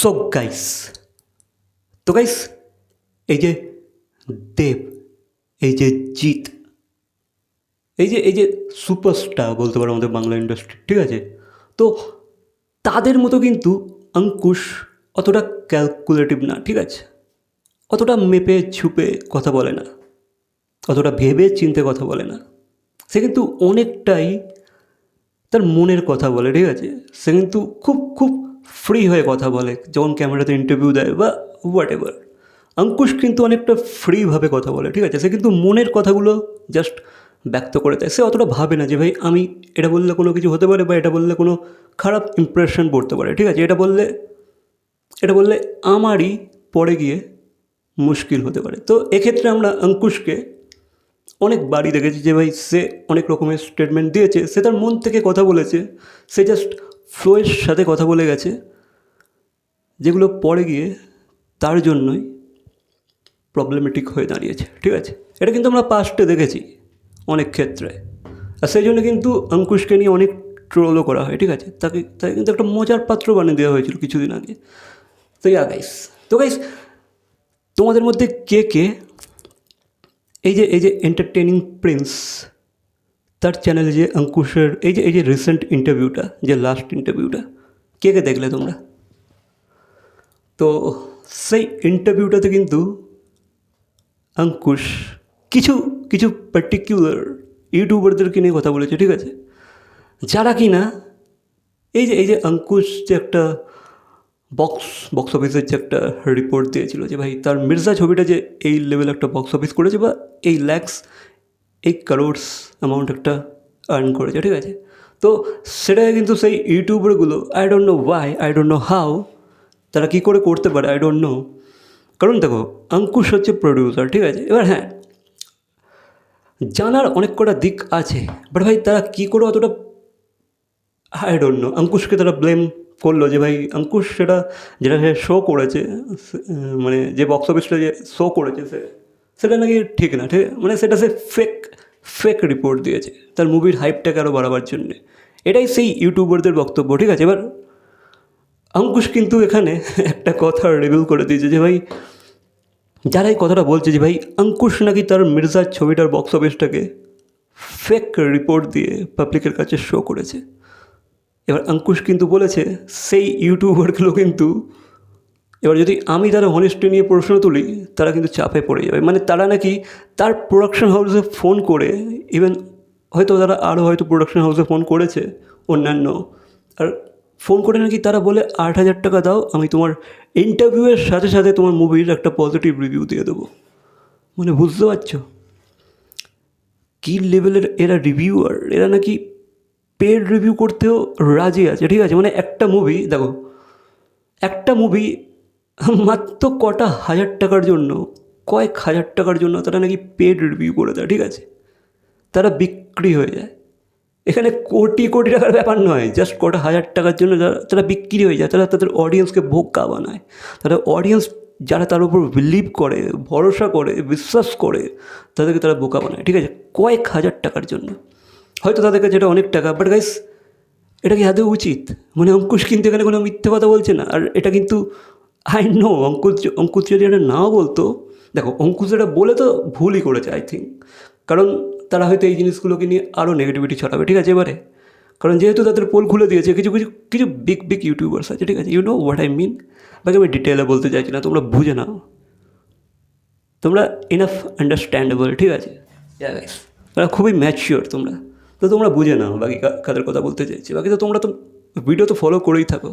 So guys তো guys এই যে দেব এই যে জিৎ এই যে এই যে সুপারস্টার বলতে পারো আমাদের বাংলা ইন্ডাস্ট্রি ঠিক আছে? তো তাদের মতো কিন্তু অঙ্কুশ অতটা ক্যালকুলেটিভ না, ঠিক আছে? অতটা মেপে ছুপে কথা বলে না, অতটা ভেবে চিনতে কথা বলে না। সে কিন্তু অনেকটাই তার মনের কথা বলে, ঠিক আছে? সে কিন্তু খুব খুব ফ্রি হয়ে কথা বলে, যখন ক্যামেরাতে ইন্টারভিউ দেয় বা হোয়াট এভার অঙ্কুশ কিন্তু অনেকটা ফ্রিভাবে কথা বলে, ঠিক আছে? সে কিন্তু মনের কথাগুলো জাস্ট ব্যক্ত করে দেয়। সে অতটা ভাবে না যে, ভাই, আমি এটা বললে কোনো কিছু হতে পারে বা এটা বললে কোনো খারাপ ইমপ্রেশন পড়তে পারে। ঠিক আছে? এটা বললে এটা বললে আমারই পরে গিয়ে মুশকিল হতে পারে। তো এক্ষেত্রে আমরা অঙ্কুশকে অনেকবারই দেখেছি যে, ভাই, সে অনেক রকমের স্টেটমেন্ট দিয়েছে। সে তার মন থেকে কথা বলেছে। সে জাস্ট ফ্লোয়ের সাথে কথা বলে গেছে, যেগুলো পরে গিয়ে তার জন্যই প্রবলেমেটিক হয়ে দাঁড়িয়েছে, ঠিক আছে? এটা কিন্তু আমরা পাস্টে দেখেছি অনেক ক্ষেত্রে। আর সেই জন্য কিন্তু অঙ্কুশকে নিয়ে অনেক ট্রোলও করা হয়, ঠিক আছে? তাকে তাকে কিন্তু একটা মজার পাত্র বানিয়ে দেওয়া হয়েছিল কিছুদিন আগে। তো ইয়া গাইস তো গাইস তোমাদের মধ্যে কে কে? এই যে এই যে এন্টারটেনিং প্রিন্স তার চ্যানেলে যে অঙ্কুশের, এই যে এই যে রিসেন্ট ইন্টারভিউটা যে লাস্ট ইন্টারভিউটা কে কে দেখলে তোমরা? তো সেই ইন্টারভিউটাতে কিন্তু অঙ্কুশ কিছু কিছু পার্টিকুলার ইউটিউবারদেরকে নিয়ে কথা বলেছে, ঠিক আছে? যারা কি না এই যে এই যে অঙ্কুশ যে একটা বক্স বক্স অফিসের যে একটা রিপোর্ট দিয়েছিল যে ভাই, তার মির্জা ছবিটা যে এই লেভেল একটা বক্স অফিস করেছে বা এই ল্যাক্স এই কারোর্স অ্যামাউন্ট একটা আর্ন করেছে, ঠিক আছে? তো সেটাকে কিন্তু সেই ইউটিউবারগুলো I don't know why I don't know how তারা কী করে করতে পারে আই ডোন্ট নো কারণ দেখো, অঙ্কুশ হচ্ছে প্রডিউসার ঠিক আছে? এবার হ্যাঁ জানার অনেক কটা দিক আছে বাট ভাই তারা কী করে অতটা আই ডোন্ট নো অঙ্কুশকে তারা ব্লেম করল যে ভাই, অঙ্কুশ সেটা যেটা সে শো করেছে মানে যে বক্স অফিসটা যে শো করেছে সে সেটা নাকি ঠিক না, ঠিক মানে সেটা সে ফেক ফেক রিপোর্ট দিয়েছে। তার মুভির হাইপটাকে আরও বাড়াবার জন্যে। এটাই সেই ইউটিউবারদের বক্তব্য, ঠিক আছে? এবার অঙ্কুশ কিন্তু এখানে একটা কথা রিভিল করে দিয়েছে যে, ভাই, যারা এই কথাটা বলছে যে, ভাই, অঙ্কুশ নাকি তার মির্জার ছবিটার বক্স অফিসটাকে ফেক রিপোর্ট দিয়ে পাবলিকের কাছে শো করেছে। এবার অঙ্কুশ কিন্তু বলেছে, সেই ইউটিউবারগুলো কিন্তু এবার যদি আমি তারা হনেস্টি নিয়ে প্রশ্ন তুলি, তারা কিন্তু চাপে পড়ে যাবে। মানে তারা নাকি তার প্রোডাকশন হাউসে ফোন করে ইভেন হয়তো তারা আরও হয়তো প্রোডাকশন হাউসে ফোন করেছে, অন্যান্য। আর ফোন করে নাকি তারা বলে, আট হাজার টাকা দাও, আমি তোমার ইন্টারভিউয়ের সাথে সাথে তোমার মুভির একটা পজিটিভ রিভিউ দিয়ে দেবো। মানে বুঝতে পারছ? কী লেভেলের এরা রিভিউয়ার এরা নাকি পেড রিভিউ করতেও রাজি আছে। ঠিক আছে? মানে একটা মুভি দেখো, একটা মুভি মাত্র কটা হাজার টাকার জন্য, কয়েক হাজার টাকার জন্য তারা নাকি পেড রিভিউ করে দেয়, ঠিক আছে? তারা বিক্রি হয়ে যায়। এখানে কোটি কোটি টাকার ব্যাপার নয় জাস্ট কটা হাজার টাকার জন্য তারা বিক্রি হয়ে যায়, তারা তাদের অডিয়েন্সকে বোকা বানায়। তারা অডিয়েন্স যারা তার উপর বিলিভ করে, ভরসা করে, বিশ্বাস করে, তাদেরকে তারা বোকা বানায়, ঠিক আছে? কয়েক হাজার টাকার জন্য। হয়তো তাদের কাছে এটা অনেক টাকা বাট গাইস এটা কি আদৌ উচিত? মানে অঙ্কুশ কিন্তু এখানে কোনো মিথ্যে কথা বলছে না, আর এটা কিন্তু আই নো অঙ্কুশ অঙ্কুশ যদি এটা নাও বলতো। দেখো অঙ্কুশ এটা বলে তো ভুলই করেছে আই থিঙ্ক কারণ তারা হয়তো এই জিনিসগুলোকে নিয়ে আরও নেগেটিভিটি ছড়াবে ঠিক আছে এবারে? কারণ যেহেতু তাদের পোল খুলে দিয়েছে কিছু কিছু কিছু বিগ বিগ ইউটিউবার্স আছে ঠিক আছে? You know what I mean বাকি আমি ডিটেলে বলতে চাইছি না তোমরা বুঝে নাও। তোমরা ইনাফ আন্ডারস্ট্যান্ডেবল ঠিক আছে? তোমরা খুবই ম্যাচিওর তোমরা। তো তোমরা বুঝে নাও বাকি কাদের কথা বলতে চাইছি। বাকি তো তোমরা তো ভিডিও তো ফলো করেই থাকো।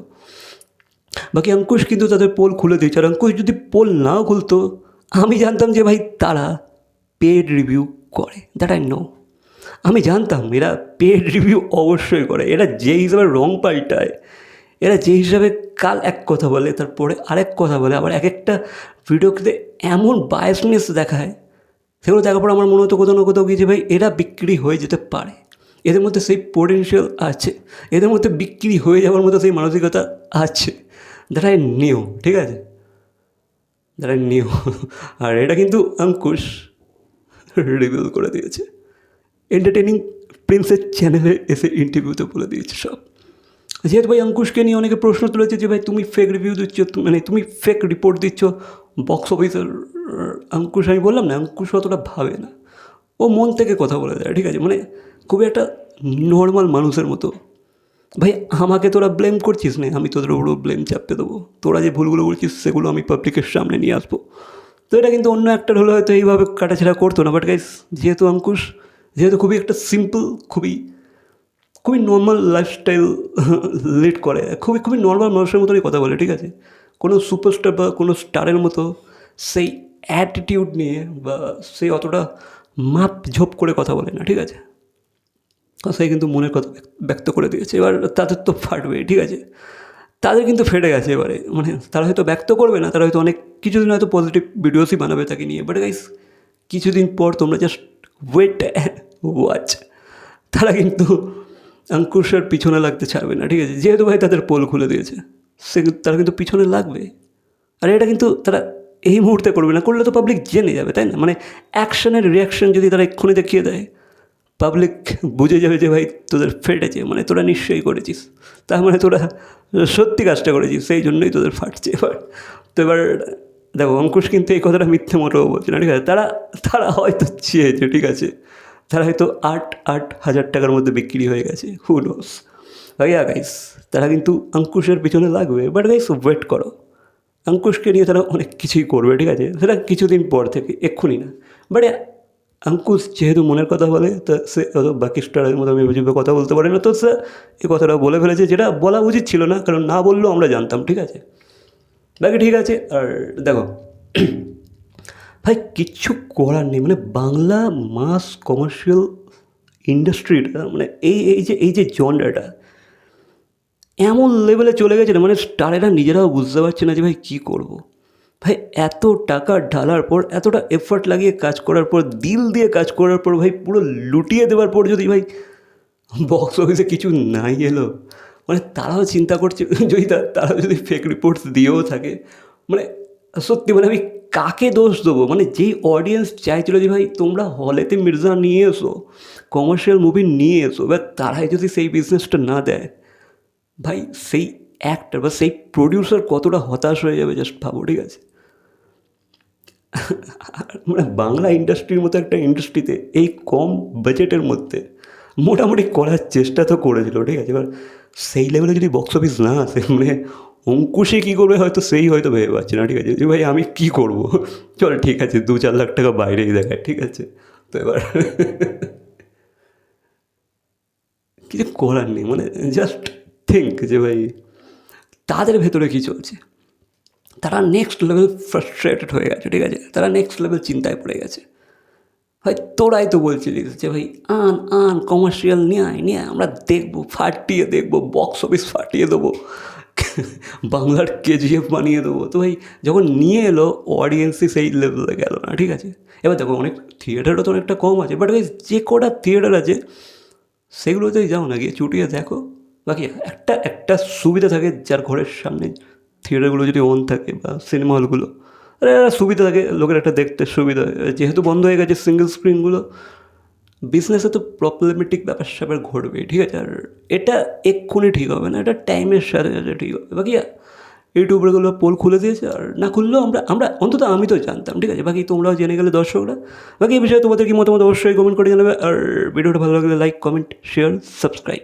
বাকি অঙ্কুশ কিন্তু তাদের পোল খুলে দিয়েছে। আর অঙ্কুশ যদি পোল নাও খুলতো, আমি জানতাম যে ভাই তারা পেড রিভিউ করে। দ্যাট আই নো আমি জানতাম এরা পেড রিভিউ অবশ্যই করে। এরা যে হিসাবে রং পাল্টায়, এরা যে হিসাবে কাল এক কথা বলে, তারপরে আরেক কথা বলে, আবার এক একটা ভিডিওতে এমন বায়াসনেস দেখায়, সেগুলো দেখার পর আমার মনে হতো কোথাও না কোথাও গিয়ে যে ভাই এরা বিক্রি হয়ে যেতে পারে। এদের মধ্যে সেই পোটেনশিয়াল আছে। এদের মধ্যে বিক্রি হয়ে যাওয়ার মতো সেই মানসিকতা আছে। দ্যাট আই নিউ ঠিক আছে? দ্যাট আই নিউ আর এটা কিন্তু অঙ্কুশ রিভিল করে দিয়েছে। এন্টারটেনিং প্রিন্সের চ্যানেলে এসে ইন্টারভিউতে বলে দিয়েছে সব। যেহেতু ভাই অঙ্কুশকে নিয়ে অনেকে প্রশ্ন তুলেছে যে ভাই, তুমি ফেক রিভিউ দিচ্ছ মানে তুমি ফেক রিপোর্ট দিচ্ছ বক্স অফিসের অঙ্কুশ আমি বললাম না অঙ্কুশ অতটা ভাবে না। ও মন থেকে কথা বলে দেয়, ঠিক আছে? মানে খুবই একটা নর্মাল মানুষের মতো ভাই, আমাকে তোরা ব্লেম করছিস না? আমি তোদের উপরও ব্লেম চাপতে দেবো। তোরা যে ভুলগুলো বলছিস, সেগুলো আমি পাবলিকের সামনে নিয়ে আসব। তো এটা কিন্তু অন্য একটা হলে হয়তো এইভাবে কাটাছেড়া করতো না বাট গাইস যেহেতু অঙ্কুশ, যেহেতু খুবই একটা সিম্পল খুবই খুবই নর্মাল লাইফস্টাইল লিড করে, খুবই খুবই নর্মাল মানুষের মতনই কথা বলে, ঠিক আছে? কোনো সুপারস্টার বা কোনো স্টারের মতো সেই অ্যাটিটিউড নিয়ে বা সেই অতটা মাপ ঝোপ করে কথা বলে না, ঠিক আছে? সে কিন্তু মনের কথা ব্যক- ব্যক্ত করে দিয়েছে। এবার তাদের তো ফাটবে ঠিক আছে? তাদের কিন্তু ফেটে গেছে এবারে। মানে তারা হয়তো ব্যক্ত করবে না, তারা হয়তো অনেক কিছুদিন হয়তো পজিটিভ ভিডিওসই বানাবে তাকে নিয়ে। বাট গাইস কিছুদিন পর তোমরা জাস্ট ওয়েট ওয়াচ তারা কিন্তু অঙ্কুশের পিছনে লাগতে ছাড়বে না, ঠিক আছে? যেহেতু ভাই তাদের পোল খুলে দিয়েছে, সে তারা কিন্তু পিছনে লাগবে। আর এটা কিন্তু তারা এই মুহূর্তে করবে না, করলে তো পাবলিক জেনে যাবে, তাই না? মানে অ্যাকশনের রিয়াকশন যদি তারা এক্ষুনি দেখিয়ে দেয় পাবলিক বুঝে যাবে যে ভাই তোদের ফেটেছে মানে তোরা নিশ্চয়ই করেছিস। তার মানে তোরা সত্যি কাজটা করেছিস, সেই জন্যই তোদের ফাটছে। এবার তো এবার দেখো, অঙ্কুশ কিন্তু এই কথাটা মিথ্যে মোটেও বলছে না, ঠিক আছে? তারা তারা হয়তো চেয়েছে, ঠিক আছে? তারা হয়তো আট আট হাজার টাকার মধ্যে বিক্রি হয়ে গেছে হু নোস ভাইয়া গাইস তারা কিন্তু অঙ্কুশের পিছনে লাগবে বাট গাইস ওয়েট করো। অঙ্কুশকে নিয়ে তারা অনেক কিছুই করবে, ঠিক আছে? সেটা কিছুদিন পর থেকে, এক্ষুনি না। বাট অঙ্কুশ যেহেতু মনের কথা বলে, তা সে বাকি স্টারের মতো আমি বুঝবে কথা বলতে পারে না, তো সে এই কথাটা বলে ফেলেছে যেটা বলা উচিত ছিল না, কারণ না বললেও আমরা জানতাম, ঠিক আছে বাকি ঠিক আছে, আর দেখো, ভাই কিচ্ছু করার নেই মানে বাংলা মাস কমার্শিয়াল ইন্ডাস্ট্রিটা মানে এই এই যে এই যে জনরাটা, এমন লেভেলে চলে গেছে না মানে স্টারেরা নিজেরাও বুঝতে পারছে না যে ভাই কী করব। ভাই, এত টাকা ঢালার পর, এতটা এফর্ট লাগিয়ে কাজ করার পর দিল দিয়ে কাজ করার পর, ভাই, পুরো লুটিয়ে দেওয়ার পর যদি, ভাই বক্স অফিসে কিছু নাই এলো মানে তারাও চিন্তা করছে, যদি তারা যদি ফেক রিপোর্টস দিয়েও থাকে মানে সত্যি মানে আমি কাকে দোষ দেবো? মানে যেই অডিয়েন্স চাইছিল যে, ভাই, তোমরা হলেতে মির্জা নিয়ে এসো কমার্শিয়াল মুভি নিয়ে এসো, এবার তারাই যদি সেই বিজনেসটা না দেয়, ভাই, সেই অ্যাক্টার বা সেই প্রডিউসার কতটা হতাশ হয়ে যাবে জাস্ট ভাবো, ঠিক আছে? মানে বাংলা ইন্ডাস্ট্রির মতো একটা ইন্ডাস্ট্রিতে এই কম বাজেটের মধ্যে মোটামুটি করার চেষ্টা তো করেছিল, ঠিক আছে? এবার সেই লেভেলে যদি বক্স অফিস না আসে মানে অঙ্কুশে কী করবে হয়তো সেই হয়তো ভেবে পাচ্ছে না, ঠিক আছে? যে ভাই, আমি কী করব? চল, ঠিক আছে, দু চার লাখ টাকা বাইরেই দেখায়, ঠিক আছে? তো এবার কিছু করার নেই মানে জাস্ট থিঙ্ক যে ভাই তাদের ভেতরে কী চলছে? তারা নেক্সট লেভেল ফ্রাস্ট্রেটেড হয়ে গেছে, ঠিক আছে? তারা নেক্সট লেভেল চিন্তায় পড়ে গেছে। ভাই, তোরাই তো বলছিলিস যে ভাই, আন আন কমার্শিয়াল নিয়ে নিয়ে আমরা দেখব, ফাটিয়ে দেখব বক্স অফিস ফাটিয়ে দেবো, বাংলার কেজিএফ বানিয়ে দেবো। তো ভাই, যখন নিয়ে এলো অডিয়েন্সই সেই লেভেলে গেল না, ঠিক আছে? এবার দেখো, অনেক থিয়েটারও তো অনেকটা কম আছে বাট ভাই যে কটা থিয়েটার আছে, সেগুলোতেই যাও না, গিয়ে চুটিয়ে দেখো। বাকি একটা একটা সুবিধা থাকে যার ঘরের সামনে থিয়েটারগুলো যদি অন থাকে বা সিনেমা হলগুলো আরে সুবিধা থাকে, লোকের একটা দেখতে সুবিধা। যেহেতু বন্ধ হয়ে গেছে সিঙ্গেল স্ক্রিনগুলো বিজনেসে তো প্রবলেমেটিক ব্যাপার স্যাপার ঘটবে ঠিক আছে? আর এটা এক্ষুনি ঠিক হবে না, এটা টাইমের সাথে সাথে ঠিক হবে। বাকি ইউটিউবারগুলো পোল খুলে দিয়েছে, আর না খুললেও আমরা আমরা অন্তত আমি তো জানতাম, ঠিক আছে? বাকি তোমরাও জেনে গেলে দর্শকরা। বাকি এই বিষয়ে তোমাদের কি মতামত অবশ্যই কমেন্ট করে জানাবে, আর ভিডিওটা ভালো লাগলে লাইক কমেন্ট শেয়ার সাবস্ক্রাইব